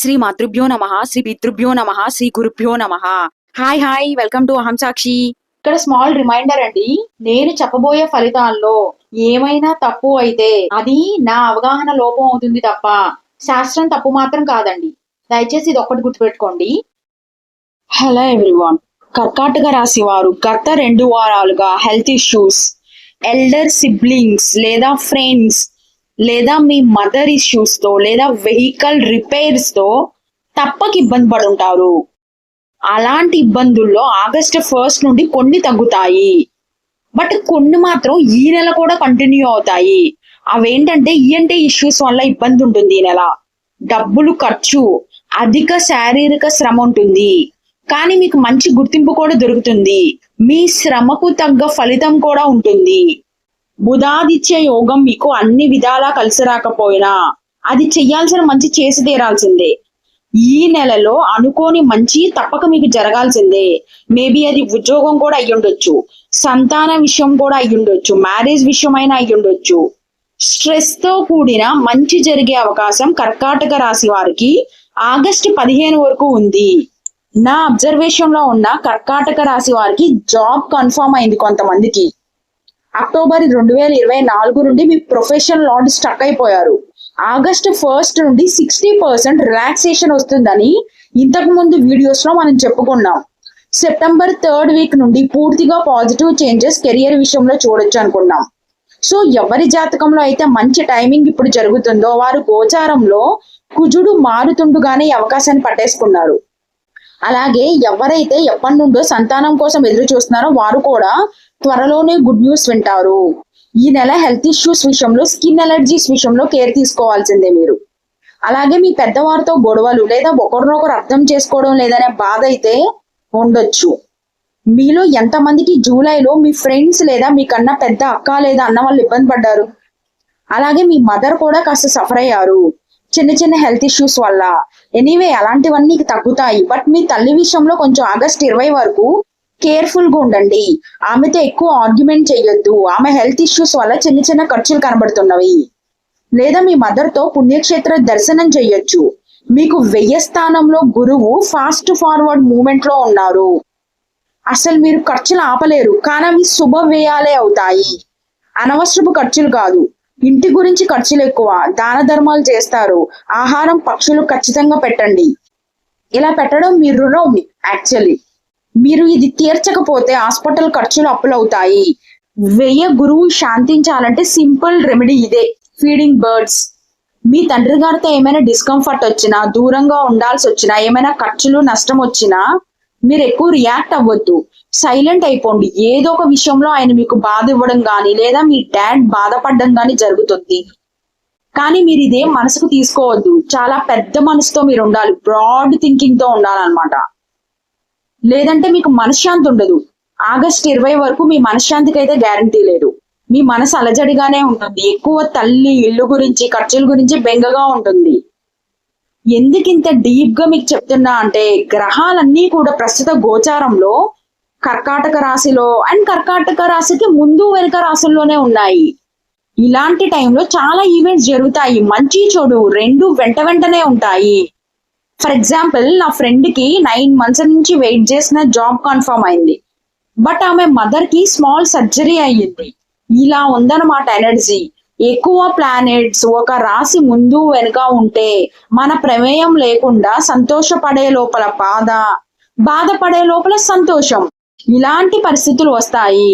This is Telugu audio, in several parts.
శ్రీ మాతృభ్యో నమ శ్రీ పితృభ్యో నమ శ్రీ గురుభ్యో నమ. హాయ్ హాయ్ వెల్కమ్ టు అహం సాక్షి ఇక్కడ స్మాల్ రిమైండర్ అండి నేను చెప్పబోయే ఫలితాల్లో ఏమైనా తప్పు అయితే అది నా అవగాహన లోపం అవుతుంది తప్ప శాస్త్రం తప్పు మాత్రం కాదండి. దయచేసి ఇది ఒక్కటి గుర్తుపెట్టుకోండి. హలో ఎవ్రీవాన్ కర్కాటక రాశి వారు గత రెండు వారాలుగా హెల్త్ ఇష్యూస్ ఎల్డర్ సిబ్లింగ్స్ లేదా ఫ్రెండ్స్ లేదా మీ మదర్ ఇష్యూస్తో లేదా వెహికల్ రిపేర్స్తో తప్పక ఇబ్బంది పడుంటారు. అలాంటి ఇబ్బందుల్లో ఆగస్ట్ ఫస్ట్ నుండి కొన్ని తగ్గుతాయి. బట్ కొన్ని మాత్రం ఈ నెల కూడా కంటిన్యూ అవుతాయి. అవేంటంటే ఈఎన్టీ ఇష్యూస్ వల్ల ఇబ్బంది ఉంటుంది ఈ నెల. డబ్బులు ఖర్చు అధిక శారీరక శ్రమ ఉంటుంది. కానీ మీకు మంచి గుర్తింపు కూడా దొరుకుతుంది. మీ శ్రమకు తగ్గ ఫలితం కూడా ఉంటుంది. బుధాదిత్య యోగం మీకు అన్ని విధాలా కలిసి రాకపోయినా అది చెయ్యాల్సిన మంచి చేసి తీరాల్సిందే. ఈ నెలలో అనుకోని మంచి తప్పక మీకు జరగాల్సిందే. మేబీ అది ఉద్యోగం కూడా అయ్యుండొచ్చు సంతాన విషయం కూడా అయ్యుండొచ్చు మ్యారేజ్ విషయమైనా అయ్యుండొచ్చు. స్ట్రెస్తో కూడిన మంచి జరిగే అవకాశం కర్కాటక రాశి వారికి ఆగస్టు పదిహేను వరకు ఉంది. నా అబ్జర్వేషన్లో ఉన్న కర్కాటక రాశి వారికి జాబ్ కన్ఫర్మ్ అయింది కొంతమందికి. అక్టోబర్ రెండు వేల ఇరవై నాలుగు నుండి మీ ప్రొఫెషన్ లాడ్ స్టక్ అయిపోయారు. ఆగస్ట్ ఫస్ట్ నుండి సిక్స్టీ పర్సెంట్ రిలాక్సేషన్ వస్తుందని ఇంతకు ముందు వీడియోస్లో మనం చెప్పుకున్నాం. సెప్టెంబర్ థర్డ్ వీక్ నుండి పూర్తిగా పాజిటివ్ చేంజెస్ కెరియర్ విషయంలో చూడొచ్చు అనుకున్నాం. సో ఎవరి జాతకంలో అయితే మంచి టైమింగ్ ఇప్పుడు జరుగుతుందో వారు గోచారంలో కుజుడు మారుతుండగానే అవకాశాన్ని పట్టేసుకున్నారు. అలాగే ఎవరైతే ఎప్పటి నుండో సంతానం కోసం ఎదురు చూస్తున్నారో వారు కూడా త్వరలోనే గుడ్ న్యూస్ వింటారు. ఈ నెల హెల్త్ ఇష్యూస్ విషయంలో స్కిన్ ఎలర్జీస్ విషయంలో కేర్ తీసుకోవాల్సిందే మీరు. అలాగే మీ పెద్దవారితో గొడవలు లేదా ఒకరినొకరు అర్థం చేసుకోవడం లేదనే బాధ అయితే ఉండొచ్చు. మీలో ఎంతమందికి జూలైలో మీ ఫ్రెండ్స్ లేదా మీకన్నా పెద్ద అక్క లేదా అన్న వాళ్ళు ఇబ్బంది పడ్డారు? అలాగే మీ మదర్ కూడా కాస్త సఫర్ అయ్యారు. చిన్న చిన్న హెల్త్ ఇష్యూస్ వల్ల. ఎనీవే అలాంటివన్నీ తగ్గుతాయి. బట్ మీ తల్లి విషయంలో కొంచెం ఆగస్ట్ ఇరవై వరకు కేర్ఫుల్గా ఉండండి. ఆమెతో ఎక్కువ ఆర్గ్యుమెంట్ చేయొద్దు. ఆమె హెల్త్ ఇష్యూస్ వల్ల చిన్న చిన్న ఖర్చులు కనబడుతున్నవి. లేదా మీ మదర్తో పుణ్యక్షేత్ర దర్శనం చేయొచ్చు. మీకు వెయ్య స్థానంలో గురువు ఫాస్ట్ ఫార్వర్డ్ మూమెంట్లో ఉన్నారు. అసలు మీరు ఖర్చులు ఆపలేరు. కానీ అవి శుభ వ్యయాలే అవుతాయి. అనవసరపు ఖర్చులు కాదు. ఇంటి గురించి ఖర్చులు ఎక్కువ దాన ధర్మాలు చేస్తారు. ఆహారం పక్షులు ఖచ్చితంగా పెట్టండి. ఇలా పెట్టడం మీ రుణం యాక్చువల్లీ మీరు ఇది తీర్చకపోతే హాస్పిటల్ ఖర్చులు అప్పులు అవుతాయి వెయ్య గురువు శాంతించాలంటే సింపుల్ రెమెడీ ఇదే ఫీడింగ్ బర్డ్స్. మీ తండ్రి గారితో ఏమైనా డిస్కంఫర్ట్ వచ్చినా దూరంగా ఉండాల్సి వచ్చినా ఏమైనా ఖర్చులు నష్టం వచ్చినా మీరు ఎక్కువ రియాక్ట్ అవ్వద్దు. సైలెంట్ అయిపోండి. ఏదో ఒక విషయంలో ఆయన మీకు బాధ ఇవ్వడం గాని లేదా మీ డాడ్ బాధపడడం గాని జరుగుతుంది. కానీ మీరు ఇదేం మనసుకు తీసుకోవద్దు. చాలా పెద్ద మనసుతో మీరు ఉండాలి. బ్రాడ్ థింకింగ్తో ఉండాలన్నమాట. లేదంటే మీకు మనశ్శాంతి ఉండదు. ఆగస్ట్ ఇరవై వరకు మీ మనశ్శాంతికి అయితే గ్యారంటీ లేదు. మీ మనసు అలజడిగానే ఉంటుంది. ఎక్కువ తల్లి ఇల్లు గురించి ఖర్చుల గురించి బెంగగా ఉంటుంది. ఎందుకు ఇంత డీప్గా మీకు చెప్తున్నా అంటే గ్రహాలన్నీ కూడా ప్రస్తుత గోచారంలో కర్కాటక రాశిలో అండ్ కర్కాటక రాశికి ముందు వెనుక రాశుల్లోనే ఉన్నాయి. ఇలాంటి టైంలో చాలా ఈవెంట్స్ జరుగుతాయి. మంచి చెడు రెండు వెంట వెంటనే ఉంటాయి. ఫర్ ఎగ్జాంపుల్ నా ఫ్రెండ్కి నైన్ మంత్స్ నుంచి వెయిట్ చేసిన జాబ్ కన్ఫర్మ్ అయింది. బట్ ఆమె మదర్కి స్మాల్ సర్జరీ అయ్యింది. ఇలా ఉందన్నమాట ఎనర్జీ. ఎక్కువ ప్లానెట్స్ ఒక రాశి ముందు వెనుక ఉంటే మన ప్రమేయం లేకుండా సంతోషపడే లోపల బాధ బాధపడే లోపల సంతోషం ఇలాంటి పరిస్థితులు వస్తాయి.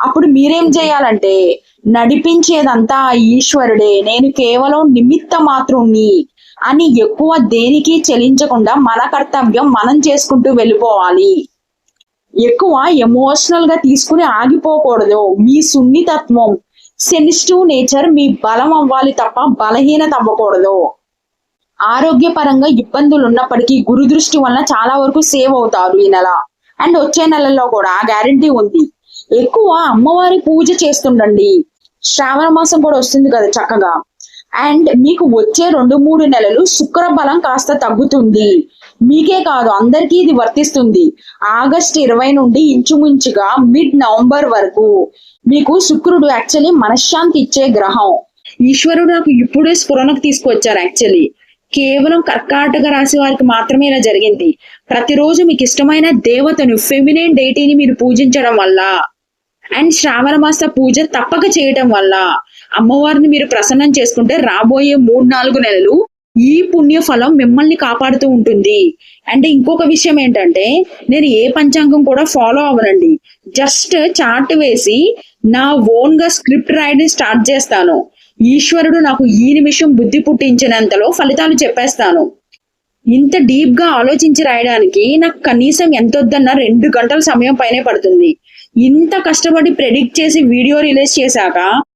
అప్పుడు మీరేం చేయాలంటే నడిపించేదంతా ఈశ్వరుడే నేను కేవలం నిమిత్త మాత్రుణ్ణి అని ఎక్కువ దేనికి చెలించకుండా మన కర్తవ్యం మనం చేసుకుంటూ వెళ్ళిపోవాలి. ఎక్కువ ఎమోషనల్గా తీసుకుని ఆగిపోకూడదు. మీ సున్నితత్వం సెన్సిటివ్ నేచర్ మీ బలం అవ్వాలి తప్ప బలహీనత అవ్వకూడదు. ఆరోగ్యపరంగా ఇబ్బందులు ఉన్నప్పటికీ గురు దృష్టి వలన చాలా వరకు సేవ్ అవుతారు ఈ నెల. అండ్ వచ్చే నెలలో కూడా గ్యారంటీ ఉంది. ఎక్కువ అమ్మవారి పూజ చేస్తుండండి. శ్రావణ మాసం కూడా వస్తుంది కదా చక్కగా. అండ్ మీకు వచ్చే రెండు మూడు నెలలు శుక్ర బలం కాస్త తగ్గుతుంది. మీకే కాదు అందరికీ ఇది వర్తిస్తుంది. ఆగస్ట్ ఇరవై నుండి ఇంచుమించుగా మిడ్ నవంబర్ వరకు మీకు శుక్రుడు యాక్చువల్లీ మనశ్శాంతి ఇచ్చే గ్రహం. ఈశ్వరుడు నాకు ఇప్పుడే స్ఫురణకు తీసుకొచ్చారు యాక్చువల్లీ కేవలం కర్కాటక రాశి వారికి మాత్రమే ఇలా జరిగింది. ప్రతిరోజు మీకు ఇష్టమైన దేవతను ఫెమినైన్ డైటీని మీరు పూజించడం వల్ల అండ్ శ్రావణ మాస పూజ తప్పక చేయటం వల్ల అమ్మవారిని మీరు ప్రసన్నం చేసుకుంటే రాబోయే మూడు నాలుగు నెలలు ఈ పుణ్య ఫలం మిమ్మల్ని కాపాడుతూ ఉంటుంది. అంటే ఇంకొక విషయం ఏంటంటే నేను ఏ పంచాంగం కూడా ఫాలో అవ్వనండి. జస్ట్ చార్ట్ వేసి నా ఓన్గా స్క్రిప్ట్ రాయడం స్టార్ట్ చేస్తాను. ఈశ్వరుడు నాకు ఈ నిమిషం బుద్ధి పుట్టించినంతలో ఫలితాలు చెప్పేస్తాను. ఇంత డీప్గా ఆలోచించి రాయడానికి నాకు కనీసం ఎంత వద్దన్నా రెండు గంటల సమయం పైనే పడుతుంది. ఇంత కష్టపడి ప్రెడిక్ట్ చేసి వీడియో రిలీజ్ చేశాక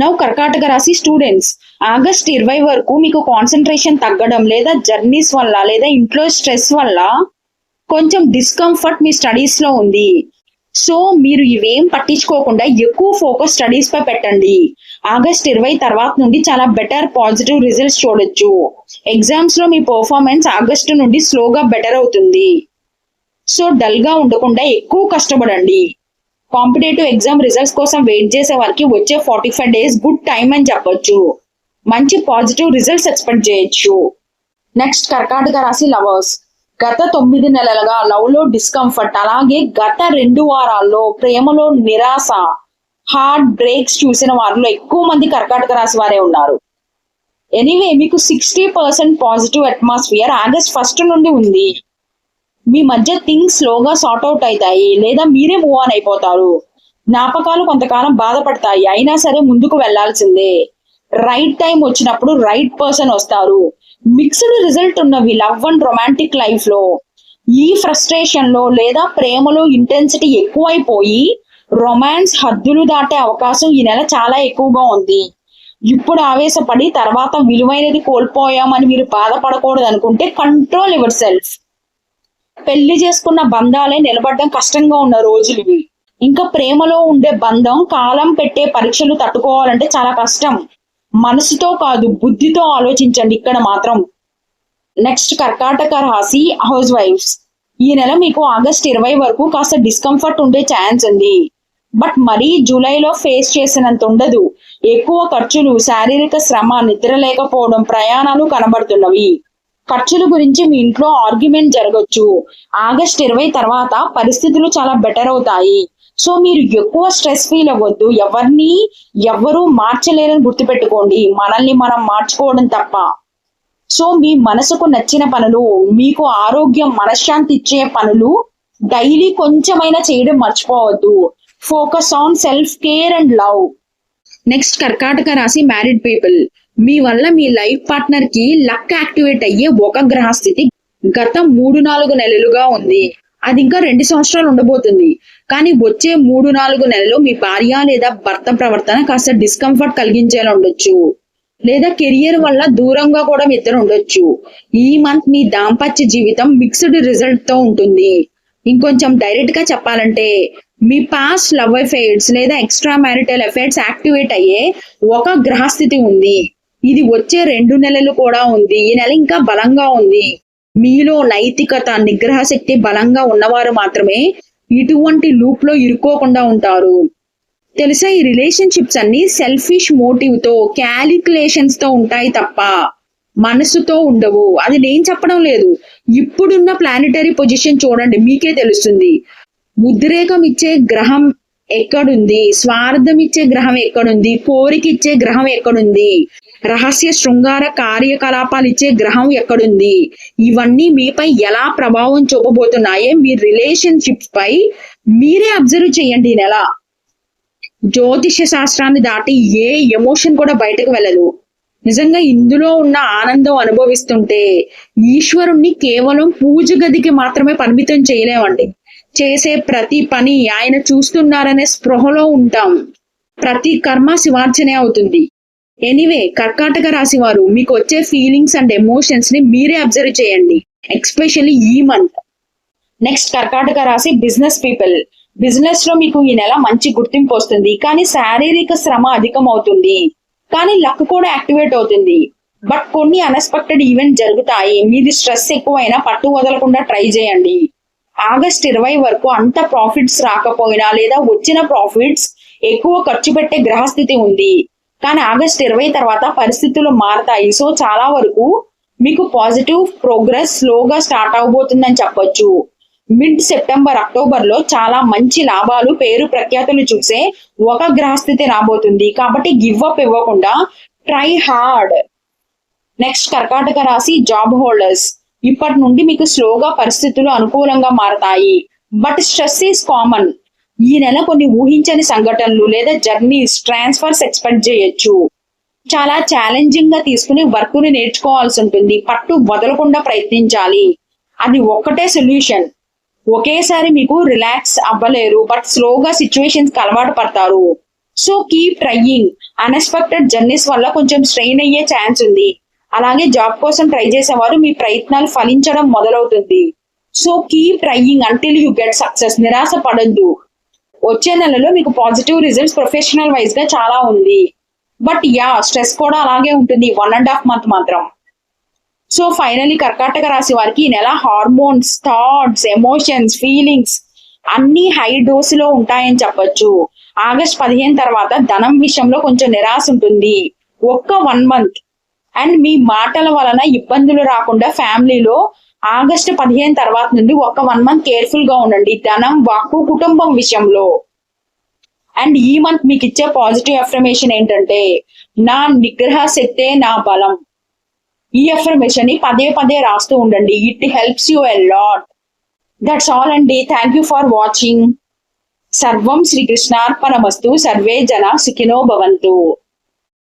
now కర్కాటక రాశి స్టూడెంట్స్ ఆగస్ట్ ఇరవై వరకు మీకు కాన్సన్ట్రేషన్ తగ్గడం లేదా జర్నీస్ వల్ల లేదా ఇంట్లో స్ట్రెస్ వల్ల కొంచెం డిస్కంఫర్ట్ మీ స్టడీస్లో ఉంది. సో మీరు ఇవేం పట్టించుకోకుండా ఎక్కువ ఫోకస్ స్టడీస్ పై పెట్టండి. ఆగస్ట్ ఇరవై తర్వాత నుండి చాలా బెటర్ పాజిటివ్ రిజల్ట్స్ చూడొచ్చు. ఎగ్జామ్స్లో మీ పర్ఫార్మెన్స్ ఆగస్ట్ నుండి స్లోగా బెటర్ అవుతుంది. సో డల్గా ఉండకుండా ఎక్కువ కష్టపడండి. కాంపిటేటివ్ ఎగ్జామ్ రిజల్ట్స్ కోసం వెయిట్ చేసే వారికి వచ్చే forty five days good time అని చెప్పొచ్చు. మంచి పాజిటివ్ రిజల్ట్స్ ఎక్స్పెక్ట్ చేయొచ్చు. నెక్స్ట్ కర్కాటక రాశి లవర్స్. గత తొమ్మిది నెలలుగా లవ్లో డిస్కంఫర్ట్ అలాగే గత రెండు వారాల్లో ప్రేమలో నిరాశ హార్ట్ బ్రేక్స్ చూసిన వారిలో ఎక్కువ మంది కర్కాటక రాశి వారే ఉన్నారు. ఎనీవే మీకు sixty percent positive atmosphere August first నుండి ఉంది. మీ మధ్య థింగ్స్ స్లోగా సార్ట్ అవుట్ అవుతాయి లేదా మీరే మూవ్ ఆన్ అయిపోతారు. జ్ఞాపకాలు కొంతకాలం బాధపడతాయి అయినా సరే ముందుకు వెళ్ళాల్సిందే. రైట్ టైం వచ్చినప్పుడు రైట్ పర్సన్ వస్తారు. మిక్స్డ్ రిజల్ట్ ఉన్నవి లవ్ అండ్ రొమాంటిక్ లైఫ్లో. ఈ ఫ్రస్ట్రేషన్లో లేదా ప్రేమలో ఇంటెన్సిటీ ఎక్కువైపోయి రొమాన్స్ హద్దులు దాటే అవకాశం ఈ నెల చాలా ఎక్కువగా ఉంది. ఇప్పుడు ఆవేశపడి తర్వాత విలువైనది కోల్పోయామని మీరు బాధపడకూడదు అనుకుంటే కంట్రోల్ యువర్ సెల్ఫ్ పెళ్ళి చేసుకున్న బంధాలే నిలబడడం కష్టంగా ఉన్న రోజులు. ఇవి ఇంకా ప్రేమలో ఉండే బంధం కాలం పెట్టే పరీక్షలు తట్టుకోవాలంటే చాలా కష్టం. మనసుతో కాదు బుద్ధితో ఆలోచించండి ఇక్కడ మాత్రం. నెక్స్ట్ కర్కాటక రాశి హౌస్ వైఫ్స్ ఈ నెల మీకు ఆగస్ట్ ఇరవై వరకు కాస్త డిస్కంఫర్ట్ ఉండే ఛాన్స్ ఉంది. బట్ మరీ జూలైలో ఫేస్ చేసినంత ఉండదు. ఎక్కువ ఖర్చులు శారీరక శ్రమ నిద్ర లేకపోవడం ప్రయాణాలు కనబడుతున్నవి. ఖర్చుల గురించి మీ ఇంట్లో ఆర్గ్యుమెంట్ జరగచ్చు. ఆగస్ట్ ఇరవై తర్వాత పరిస్థితులు చాలా బెటర్ అవుతాయి. సో మీరు ఎక్కువ స్ట్రెస్ ఫీల్ అవ్వద్దు. ఎవరిని ఎవ్వరూ మార్చలేరని గుర్తుపెట్టుకోండి. మనల్ని మనం మార్చుకోవడం తప్ప. సో మీ మనసుకు నచ్చిన పనులు మీకు ఆరోగ్యం మనశ్శాంతి ఇచ్చే పనులు డైలీ కొంచెమైనా చేయడం మర్చిపోవద్దు. Focus on self care and love next కర్కాటక రాశి మ్యారీడ్ పీపుల్ మీ వల్ల మీ లైఫ్ పార్ట్నర్కి లక్ యాక్టివేట్ అయ్యే ఒక గ్రహ స్థితి గత మూడు నాలుగు నెలలుగా ఉంది. అది ఇంకా రెండు సంవత్సరాలు ఉండబోతుంది. కానీ వచ్చే మూడు నాలుగు నెలలు మీ భార్య లేదా భర్త ప్రవర్తన కాస్త డిస్కంఫర్ట్ కలిగించేలా ఉండొచ్చు. లేదా కెరియర్ వల్ల దూరంగా కూడా మీ ఇద్దరు ఉండొచ్చు. ఈ మంత్ మీ దాంపత్య జీవితం మిక్స్డ్ రిజల్ట్తో ఉంటుంది. ఇంకొంచెం డైరెక్ట్గా చెప్పాలంటే మీ పాస్ట్ లవ్ అఫైర్స్ లేదా ఎక్స్ట్రా మ్యారిటల్ అఫైర్స్ యాక్టివేట్ అయ్యే ఒక గ్రహస్థితి ఉంది. ఇది వచ్చే రెండు నెలలు కూడా ఉంది. ఈ నెల ఇంకా బలంగా ఉంది. మీలో నైతికత నిగ్రహ శక్తి బలంగా ఉన్నవారు మాత్రమే ఇటువంటి లూప్లో ఇరుక్కోకుండా ఉంటారు. తెలుసా? ఈ రిలేషన్షిప్స్ అన్ని సెల్ఫిష్ మోటివ్తో క్యాలిక్యులేషన్స్తో ఉంటాయి తప్ప మనసుతో ఉండవు. అది నేను చెప్పడం లేదు. ఇప్పుడున్న ప్లానిటరీ పొజిషన్ చూడండి మీకే తెలుస్తుంది. ఉద్రేకం ఇచ్చే గ్రహం ఎక్కడుంది? స్వార్థం ఇచ్చే గ్రహం ఎక్కడుంది? కోరిక ఇచ్చే గ్రహం ఎక్కడుంది? రహస్య శృంగార కార్యకలాపాలు ఇచ్చే గ్రహం ఎక్కడుంది? ఇవన్నీ మీపై ఎలా ప్రభావం చూపబోతున్నాయో? మీ రిలేషన్షిప్స్ పై మీరే అబ్జర్వ్ చేయండి ఈ నెల. జ్యోతిష శాస్త్రాన్ని దాటి ఏ ఎమోషన్ కూడా బయటకు వెళ్ళదు. నిజంగా ఇందులో ఉన్న ఆనందం అనుభవిస్తుంటే ఈశ్వరుణ్ణి కేవలం పూజ గదికి మాత్రమే పరిమితం చేయలేమండి. చేసే ప్రతి పని ఆయన చూస్తున్నారనే స్పృహలో ఉంటాం. ప్రతి కర్మ శివార్చనే అవుతుంది. ఎనీవే కర్కాటక రాశి వారు మీకు వచ్చే ఫీలింగ్స్ అండ్ ఎమోషన్స్ని మీరే అబ్జర్వ్ చేయండి. ఎక్స్పెషల్లీ ఈ మంత్ నెక్స్ట్ కర్కాటక రాశి బిజినెస్ పీపుల్ బిజినెస్లో మీకు ఈ నెల మంచి గుర్తింపు వస్తుంది. కానీ శారీరక శ్రమ అధికం అవుతుంది కానీ లక్ కూడా యాక్టివేట్ అవుతుంది. బట్ కొన్ని అన్ఎక్స్పెక్టెడ్ ఈవెంట్ జరుగుతాయి. మీది స్ట్రెస్ ఎక్కువైనా పట్టు వదలకుండా ట్రై చేయండి. ఆగస్ట్ ఇరవై వరకు అంత ప్రాఫిట్స్ రాకపోయినా లేదా వచ్చిన ప్రాఫిట్స్ ఎక్కువ ఖర్చు పెట్టే గ్రహస్థితి ఉంది. కానీ ఆగస్ట్ ఇరవై తర్వాత పరిస్థితులు మారతాయి. సో చాలా వరకు మీకు పాజిటివ్ ప్రోగ్రెస్ స్లోగా స్టార్ట్ అవబోతుందని చెప్పొచ్చు. మిడ్ సెప్టెంబర్ అక్టోబర్లో చాలా మంచి లాభాలు పేరు ప్రఖ్యాతులు చూసే ఒక గ్రహస్థితి రాబోతుంది. కాబట్టి గివ్ అప్ ఇవ్వకుండా ట్రై హార్డ్. నెక్స్ట్ కర్కాటక రాశి జాబ్ హోల్డర్స్. ఇప్పటి నుండి మీకు స్లోగా పరిస్థితులు అనుకూలంగా మారతాయి. But stress is common. ఈ నెల కొన్ని ఊహించని సంఘటనలు లేదా జర్నీస్ ట్రాన్స్ఫర్స్ ఎక్స్పెక్ట్ చేయొచ్చు. చాలా ఛాలెంజింగ్గా తీసుకుని వర్క్ని నేర్చుకోవాల్సి ఉంటుంది. పట్టు వదలకుండా ప్రయత్నించాలి. అది ఒక్కటే సొల్యూషన్. ఒకేసారి మీకు రిలాక్స్ అవ్వలేరు బట్ స్లోగా సిచ్యువేషన్స్కి అలవాటు పడతారు. So keep trying. Unexpected journeys వల్ల కొంచెం స్ట్రెయిన్ అయ్యే ఛాన్స్ ఉంది. అలాగే జాబ్ కోసం ట్రై చేసేవారు మీ ప్రయత్నాలు ఫలించడం మొదలవుతుంది. So keep trying. Until you get success. నిరాశ పడద్దు. వచ్చే నెలలో మీకు పాజిటివ్ రిజల్ట్స్ ప్రొఫెషనల్ వైజ్గా చాలా ఉంది. బట్ యా స్ట్రెస్ కూడా అలాగే ఉంటుంది. వన్ అండ్ హాఫ్ మంత్ మాత్రం. సో ఫైనలీ కర్కాటక రాశి వారికి ఈ నెల హార్మోన్స్ థాట్స్ ఎమోషన్స్ ఫీలింగ్స్ అన్ని హై డోస్లో ఉంటాయని చెప్పొచ్చు. ఆగస్ట్ పదిహేను తర్వాత ధనం విషయంలో కొంచెం నిరాశ ఉంటుంది. ఒక్క వన్ మంత్ అండ్ మీ మాటల వలన ఇబ్బందులు రాకుండా ఫ్యామిలీలో ఆగస్టు పదిహేను తర్వాత నుండి ఒక వన్ మంత్ కేర్ఫుల్గా ఉండండి. ధనం వాక్కు కుటుంబం విషయంలో. అండ్ ఈ మంత్ మీకు ఇచ్చే పాజిటివ్ అఫర్మేషన్ ఏంటంటే నా నిగ్రహ శక్తే నా బలం. ఈ అఫర్మేషన్ని పదే పదే రాస్తూ ఉండండి. It helps you a lot that's all అండి థ్యాంక్ యూ ఫర్ వాచింగ్ సర్వం శ్రీకృష్ణార్పణమస్తు. సర్వే జన సుఖినో భవంతు.